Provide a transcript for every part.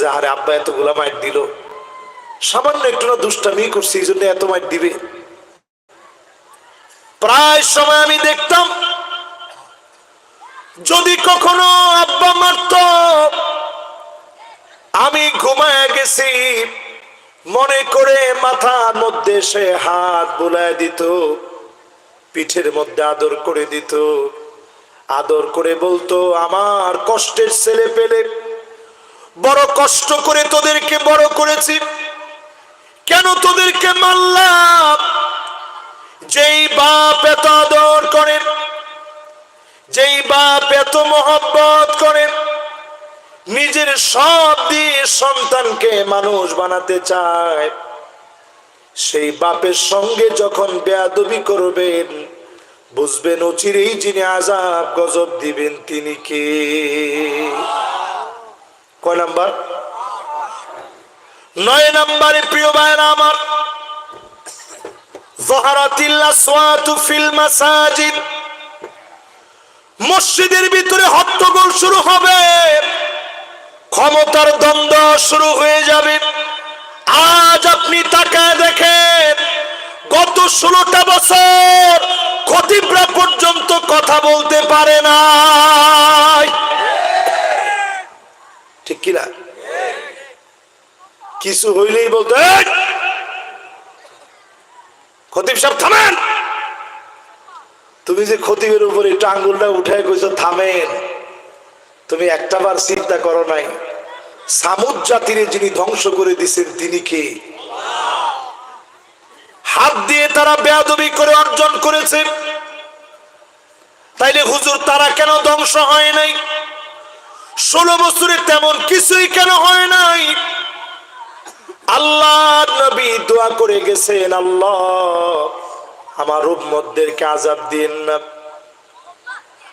যে আরে আব্বা এতগুলা মাইট দিল। সামান্য একটু না দুষ্টামি করছি, এই জন্য এত মাইট দিবে। প্রায় সময় আমি দেখতাম, যদি কখনো আব্বা মারত, আমি ঘুমায় গেছি, মনে করে মাথার মধ্যে সে হাত বুলায় দিত, পিঠের মধ্যে আদর করে দিত, আদর করে বলতো, আমার কষ্টের ছেলে পেলে বড় কষ্ট করে তোদেরকে বড় করেছি। কেন তোদেরকে মারলাম? যেই বাপ এত আদর করেন যেই বাপ এত মহব্বত করেন নিজের সব দিয়ে সন্তানকে মানুষ বানাতে চায়। সেই বাপের সঙ্গে যখন বেয়াদবি করবেন, বুঝবেন অচিরেই যিনি আজাব গজব দিবেন তিনি কে? কয় নাম্বার? নয় নাম্বারে প্রিয় ভাইরা আমার মসজিদের ভিতরে হট্টগোল শুরু হবে। ক্ষমতার দ্বন্দ্ব শুরু হয়ে যাবে। আজ আপনি তাকায় দেখেন, গত ষোলোটা বছর খতিবরা পর্যন্ত কথা বলতে পারে না ঠিক কিনা? কিছু হইলেই বলতে "এই, খতিব সাহেব থামেন! তুমি যে খতিবের উপরে একটু আঙ্গুলটা উঠায় কইছো থামেন। তুমি একটাবার চিন্তা করো নাই। সামুদ জাতিরে যিনি ধ্বংস করে দিছেন তিনি কে? হাত দিয়ে তারা বেয়াদবি করে অর্জন করেছে। তাইলে হুজুর তারা কেন ধ্বংস হয় নাই? ষোলো বছরে তেমন কিছুই কেন হয় নাই? আল্লাহ নবী দোয়া করে গেছেন, আল্লাহ, আমার উম্মতদেরকে আজাব দিন না।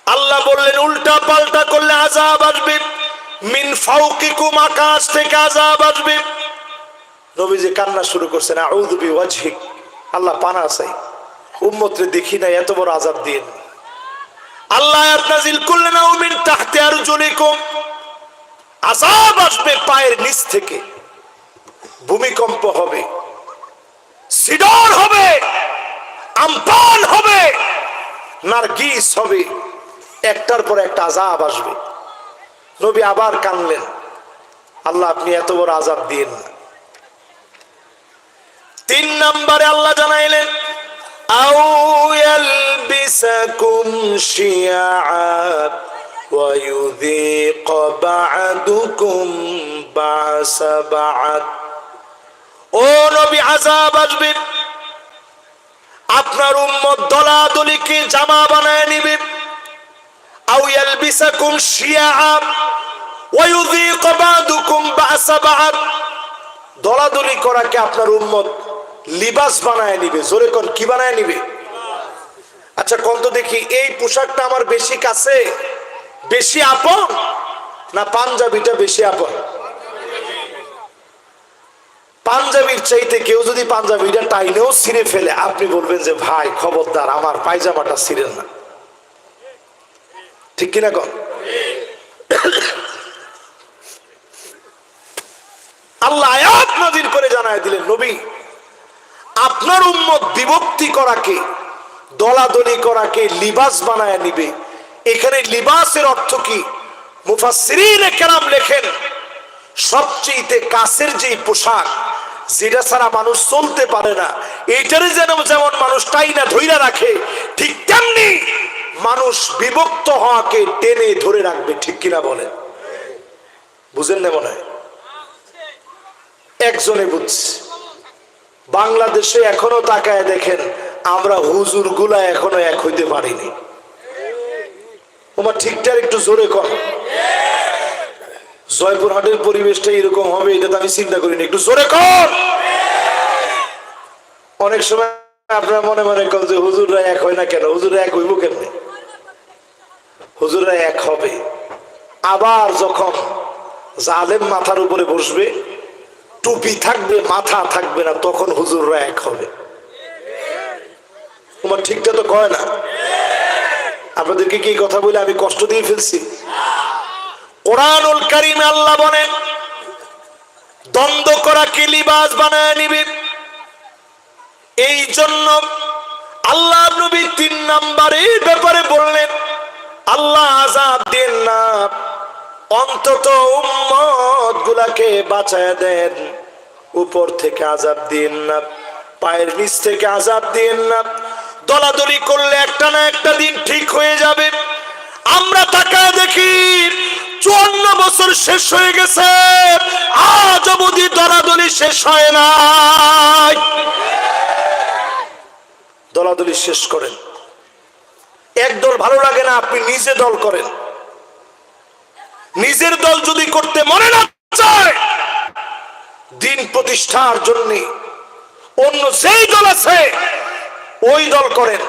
আল্লাহ বললেন, উল্টা পাল্টা করলে আজাব আসবে। মিন ফাউকিকুম আকাশ থেকে আজাব আসবে। নবীজি কান্না শুরু করছেন, আউযু বিওয়াজহিক। আল্লাহ পানা চাই উম্মতরে দেখি না এত বড় আজাব দিন। আল্লাহ নাজিল করলেন আও মিন তাহতি আরজুলিকুম আজাব আসবে পায়ের নিচ থেকে। ভূমিকম্প হবে। সিডর হবে। আমপান হবে। নার্গিস হবে। একটার পর একটা আজাব আসবে। নবী আবার কানলেন আল্লাহ, আপনি এত বড় আজাব দিন না। তিন নম্বরে আল্লাহ জানাইলেন আউ ইয়ালবিসাকুম শিয়াআ ويذيق بعدكم بعث بعد ও নবী আজাব আসবে আপনার উম্মত দলাদলিকে জামা বানায় নিবে আও ইয়ালবিসাকুম শিয়াআ ওয়া ইউযীক বা'দুকুম বা'সা বা'দ দলাদলি করাকে আপনার উম্মত লিবাস বানায় নিবে। জোরে কোন কি বানায় নিবে? আচ্ছা কোন তো দেখি, এই পোশাকটা আমার বেশি কাছে? বেশি আপন? না, পাঞ্জাবিটা বেশি আপন? পাঞ্জাবির চাইতে কেউ যদি পাঞ্জাবিটা টাইনেও ছিঁড়ে ফেলে, আপনি বলবেন যে, ভাই, খবরদার, আমার পায়জামাটা ছিঁড়েন না। ঠিক কিনা কন? আল্লাহ আয়াত নাজির করে জানায় দিলেন, নবী আপনার উম্মত বিভক্তি করাকে, দলাদলি করাকে লিবাস বানায় নিবে। এখানে লিবাসের অর্থ কি? মুফাসসিরিন কেরাম লেখেন সবচেয়ে কাছের যে পোশাক, যেটা ছাড়া মানুষ চলতে পারে না, এইটারে যেন যেমন মানুষ টাইনা ধইরা রাখে, ঠিক তেমনি মানুষ বিভক্ত হওয়াকে টেনে ধরে রাখবে, ঠিক কিনা বলেন? বুঝেন না মনে হয়? একজনে বুঝছে। বাংলাদেশে এখনও তাকায় দেখেন, আমরা হুজুরগুলা এখনও এক হইতে পারিনি। তোমার ঠিকঠাক একটু জোরে কর। জয়পুরহাটের পরিবেশটা এরকম হবে, এটা তো আমি চিন্তা করিনি। একটু জোরে কর! অনেক সময় আপনারা মনে মনে কর যে হুজুররা এক হয় না কেন? হুজুররা এক হইব কেন হুজুররা এক হবে। আবার যখন জালেম মাথার উপরে বসবে টুপি থাকবে, মাথা থাকবে না, তখন হুজুররা এক হবে। তোমার ঠিকটা তো কয় না? আপনাদেরকে কি কথা বলে আমি কষ্ট দিয়ে ফেলছি? কোরআনুল আল্লাহ দ্বন্দ্ব করা কে লিবাস বানায় নিবে? এই জন্য আল্লাহ নবী তিন নাম্বারের ব্যাপারে বললেন, আল্লাহ আজাব দেন না। অন্তত উম্মত গুলাকে বাঁচায় দেন। উপর থেকে আজাব দিন না, পায়ের নিচ থেকে আজাব দিন না। দলাদলি করলে একটা না একটা দিন ঠিক হয়ে যাবে। আমরা তাকায় দেখি, চুয়ান্ন বছর শেষ হয়ে গেছে, আজ অবধি দলাদলি শেষ হয় নাই। দলাদলি শেষ করেন। এক দল ভালো লাগে না, আপনি নিজে দল করেন। নিজের দল যদি করতে মনে না চায়, দিন প্রতিষ্ঠার জন্য অন্য যেই দল আছে, ওই দল করেন।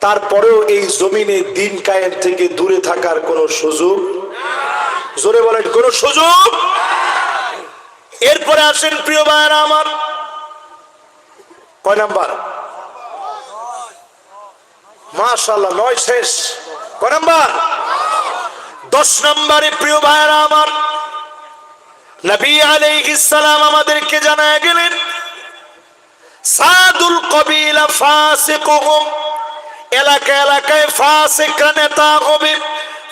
তারপরেও এই জমিনে দিন কায়েম থেকে দূরে থাকার কোনো সুযোগ, জোরে বলেন, কোনো সুযোগ? এরপরে আসেন প্রিয় ভাইয়েরা আমার। কয় নাম্বার? মাশাল্লাহ নয় শেষ। কয় নাম্বার? দশ নম্বরে প্রিয় ভাইয়েরা আমার, নবী আলাইহিস সালাম আমাদেরকে জানায় গেলেন, সাদুল কবিলা ফাসিকুহুম, এলাকা এলাকায় ফাসিকরা নেতা হবে,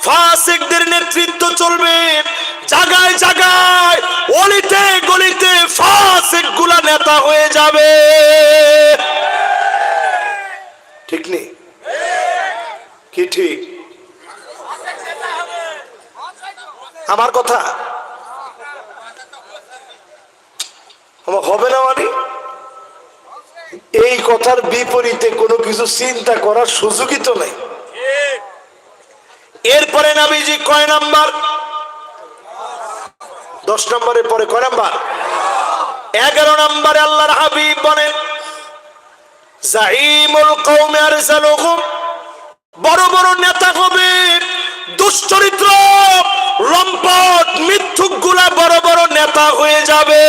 ফাসিকদের নেতৃত্ব চলবে, জায়গায় জায়গায়, অলিতে গলিতে ফাসিকগুলা নেতা হয়ে যাবে। ঠিক নেই? কি ঠিক? আমার কথা? হবে না মানে? এই কথার বিপরীতে কোনো কিছু চিন্তা করার সুযোগই তো নেই। এরপরে নাবিজি কয় নাম্বার? দশ নম্বরের পরে কয় নাম্বার? এগারো নম্বরে আল্লাহর হাবিব বলেন বড় বড় নেতা হবে, দুশ্চরিত্র। লম্পট মিথ্যুকগুলা বড় বড় নেতা হয়ে যাবে।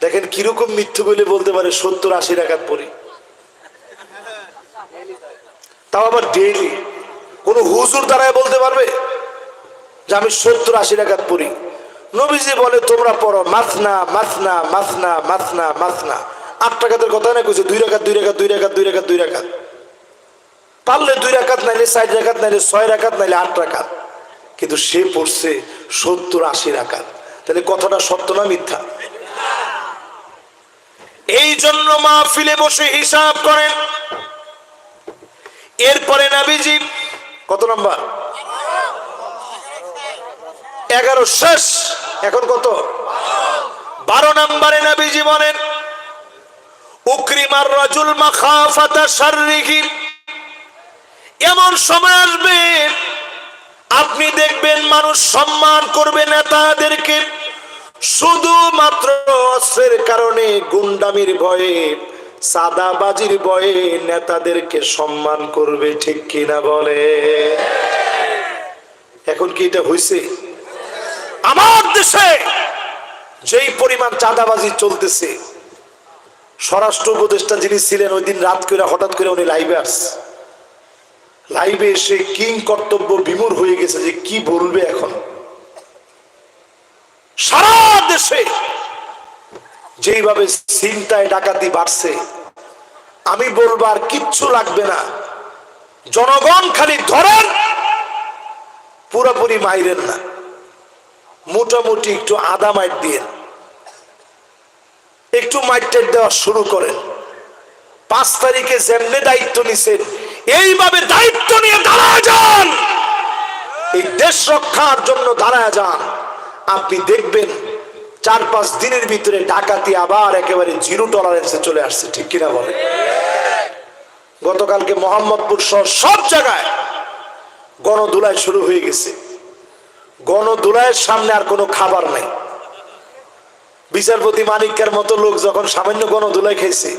দেখেন কীরকম মিথ্যু বলে বলতে পারে সত্তর আশি রাখাত পড়ি তাও আবার ডেইলি কোন হুজুর দ্বারাই বলতে পারবে যে আমি সত্তর আশি রাখাত পড়ি। নবীজি বলে, তোমরা পড়ো মাথনা মাথনা মাথনা মাথনা মাথনা আট টাকাতের কথা না কইছে, দুই রাখাত দুই রাখাত দুই রাখাত দুই রাখাত দুই রাখাত পারলে দুই রাখাত নাইলে চার রাখাত নাইলে ছয় রাখাত নাইলে আট রাখাত কিন্তু সে পড়ছে সত্তর, আশি রাখাত তাহলে কথাটা সত্য না মিথ্যা? এই জন্য মাহফিলে বসে হিসাব করেন। এরপরে নাবিজি, কত নম্বর? এগারো, শেষ। এখন কত? বারো নম্বরে নাবিজি বলেন, উকরিমার রাজুল মাখাফাতা শাররিহি। এমন সময় আসবে, আপনি দেখবেন মানুষ সম্মান করবে নেতাদেরকে। শুধুমাত্র অস্ত্রের কারণে, গুন্ডামির ভয়ে, সাদাবাজির ভয়ে নেতাদেরকে সম্মান করবে, ঠিক কিনা বলে? এখন কি এটা হয়েছে আমার দেশে যেই পরিমাণ চাঁদাবাজি চলতেছে, স্বরাষ্ট্র উপদেষ্টা যিনি ছিলেন, ওই দিন রাত করে, হঠাৎ করে উনি লাইভে আসছে। লাইভে এসে কিং কর্তব্য বিমূর হয়ে গেছে যে কি বলবে এখন? সারা দেশে যেইভাবে চিন্তায় ডাকাতি বাড়ছে, আমি বলব আর কিচ্ছু লাগবে না। জনগণ খালি ধরেন, পুরোপুরি মাইরেন না। মোটামুটি একটু আদা মাইট দিয়ে একটু মাইটের দেওয়া শুরু করেন। পাঁচ তারিখে যেমনে দায়িত্ব নিছেন এইভাবে দায়িত্ব নিয়ে দাঁড়ায় যান। এই দেশ রক্ষার জন্য দাঁড়ায় যান। আপনি দেখবেন চার পাঁচ দিনের ভিতরে ডাকাতি আবার একেবারে জিরো টলারেন্সে চলে আসছে, ঠিক কিনা বলে গতকালকে মোহাম্মদপুর সহ সব জায়গায় গণদুলায় শুরু হয়ে গেছে। গণদুলায়ের সামনে আর কোনো খাবার নাই। বিচারপতি মানিকের মতো লোক যখন সামান্য গণদুলায় খেয়েছে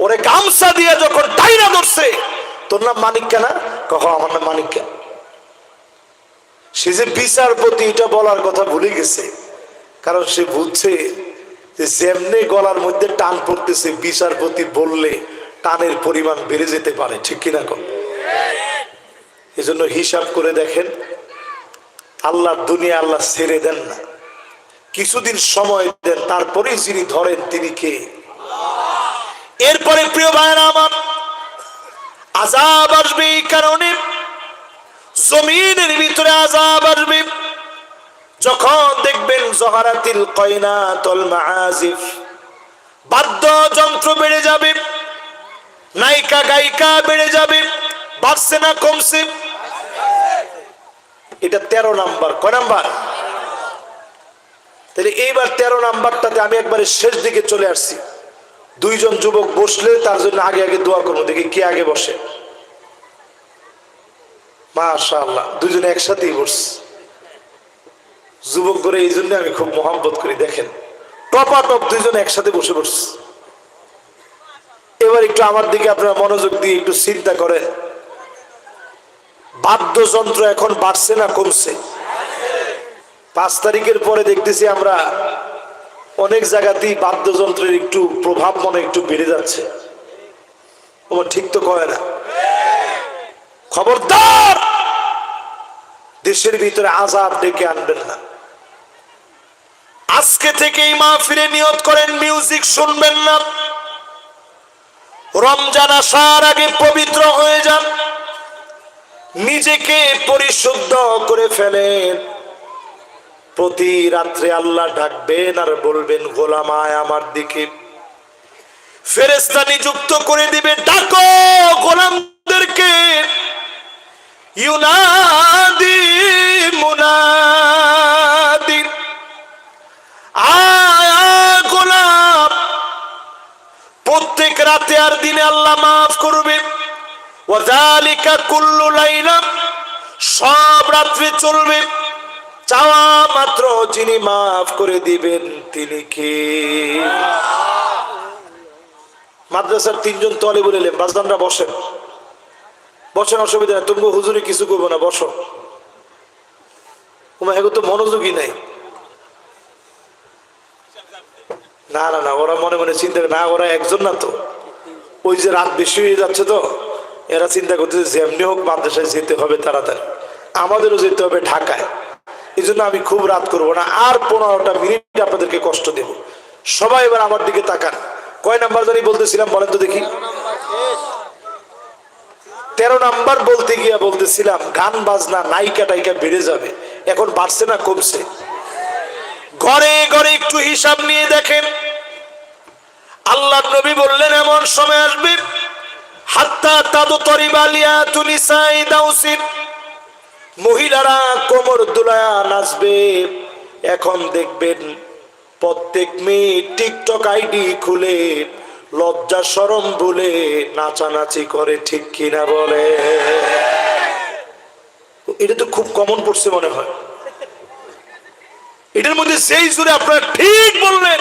ওরে গামছা দিয়ে যখন টাইনা ধরছে তোর নাম মানিক না? কহ আমার নাম মানিক সে যে বিচারপতি, এটা বলার কথা ভুলে গেছে। কারণ সে বুঝছে যে যেমনি গলার মধ্যে টান পড়তেছে, বিচারপতি বললে টানের পরিমাণ বেড়ে যেতে পারে, ঠিক কিনা কম এই জন্য হিসাব করে দেখেন, আল্লাহ দুনিয়া আল্লাহ ছেড়ে দেন না। কিছুদিন সময় দেন তারপরে যিনি ধরেন তিনি কে? এরপরে প্রিয় ভাইয়েরা আমার আজাব আসবে এই কারণে। জমিনের ভিতরে আজাব আসবে। যখন দেখবেন জহারাতিল কয়না তল বাদ্য যন্ত্র বেড়ে যাবে, নায়িকা গায়িকা বেড়ে যাবে, বাড়ছে না কমছে। এটা তেরো নাম্বার, কয় নাম্বার? তাহলে এইবার তেরো নাম্বারটাতে আমি একবারে শেষ দিকে চলে আসছি। দুইজন যুবক বসলে তার জন্য আগে আগে দোয়া করব। দেখি কে আগে বসে। মাশাআল্লাহ দুজনে একসাথেই বসছে। যুবক করে এই জন্য আমি খুব মহাব্বত করি, দেখেন। টপা টপ দুইজন একসাথে বসে বসছে এবার একটু আমার দিকে আপনারা মনোযোগ দিয়ে একটু চিন্তা করেন। বাদ্যযন্ত্র এখন বাড়ছে না কমছে? পাঁচ তারিখের পরে দেখতেছি আমরা অনেক জায়গাতেই বাদ্যযন্ত্রের একটু প্রভাব মনে একটু বেড়ে যাচ্ছে। তোমার ঠিক তো কয় না? খবরদার! দেশের ভিতরে আজাব ডেকে আনবেন না। আজকে থেকেই মা ফিরে নিয়ত করেন, মিউজিক শুনবেন না। রমজান আসার আগে পবিত্র হয়ে যান। নিজেকে পরিশুদ্ধ করে ফেলেন। প্রতি রাত্রে আল্লাহ ডাকবেন আর বলবেন, গোলামায় আমার দিকে। ফেরেস্তা নিযুক্ত করে দিবে, ডাকো গোলামদেরকে। ইউনাদি, মুনাদি গোলাম। প্রত্যেক রাতে আর দিনে আল্লাহ মাফ করবে। ওয়াজালিকা কুল্লু লাইলা সব রাত্রে চলবে। চাওয়া মাত্র যিনি মাফ করে দিবেন, তিনি কে? মাদ্রাসার তিনজন তলে বলিলেন বাজদানরা বসেন। বসেন, অসুবিধা নেই। তুমি হুজুরে কিছু করব না, বসো। তোমার এগো তো মনোযোগী নাই। না না না, ওরা মনে মনে চিন্তা না, ওরা একজন না তো। ওই যে রাত বেশি হয়ে যাচ্ছে তো, এরা চিন্তা করতেছে যেমনি হোক মাদ্রাসায় যেতে হবে তাড়াতাড়ি। আমাদেরও যেতে হবে ঢাকায়। এই জন্য আমি খুব রাত করব না। আর পনেরোটা মিনিট আপনাদেরকে কষ্ট দেব। সবাই এবার আমার দিকে তাকান। কয় নাম্বার জানি বলতেছিলাম, বলেন তো দেখি। তেরো নাম্বার বলতে গিয়া বলতেছিলাম, গান, বাজনা, নায়িকা টাইকা বেড়ে যাবে। এখন বাড়ছে না, কমছে। ঘরে ঘরে একটু হিসাব নিয়ে দেখেন। আল্লাহ নবী বললেন, এমন সময় আসবে। হাত্তা তাদু তরিবালিয়া তুনিসাই দাউসিন। মহিলারা কোমর দুলায়া নাচবে। এখন দেখবেন প্রত্যেক মেয়ে টিকটক আইডি খুলে লজ্জা সরম ভুলে নাচানাচি করে, ঠিক কিনা বলে? এটা তো খুব কমন পড়ছে মনে হয়। এটার মধ্যে সেই সুরে আপনারা ঠিক বললেন।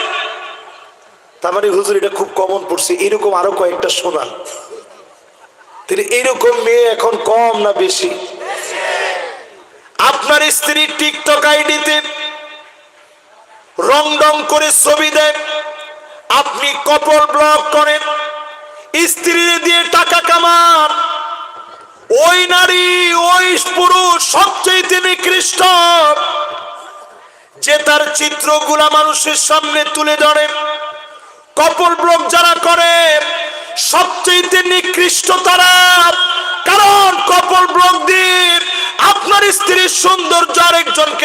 তার মানে হুজুর, এটা খুব কমন পড়ছে এরকম আরও কয়েকটা শোনান। তিনি এরকম মেয়ে এখন কম না বেশি? আপনার স্ত্রী টিকটক আইডিতে রং ডং করে ছবি দেন আপনি কপল ব্লক করেন, স্ত্রী দিয়ে টাকা কামান। ওই নারী, ওই পুরুষ সবচেয়ে নিকৃষ্ট। যে তার চিত্রগুলা মানুষের সামনে তুলে ধরে, কপল ব্লক যারা করে সবচেয়ে নিকৃষ্ট তারা। কারণ কপল ব্লক দিয়ে আপনার স্ত্রীর সৌন্দর্য আরেকজনকে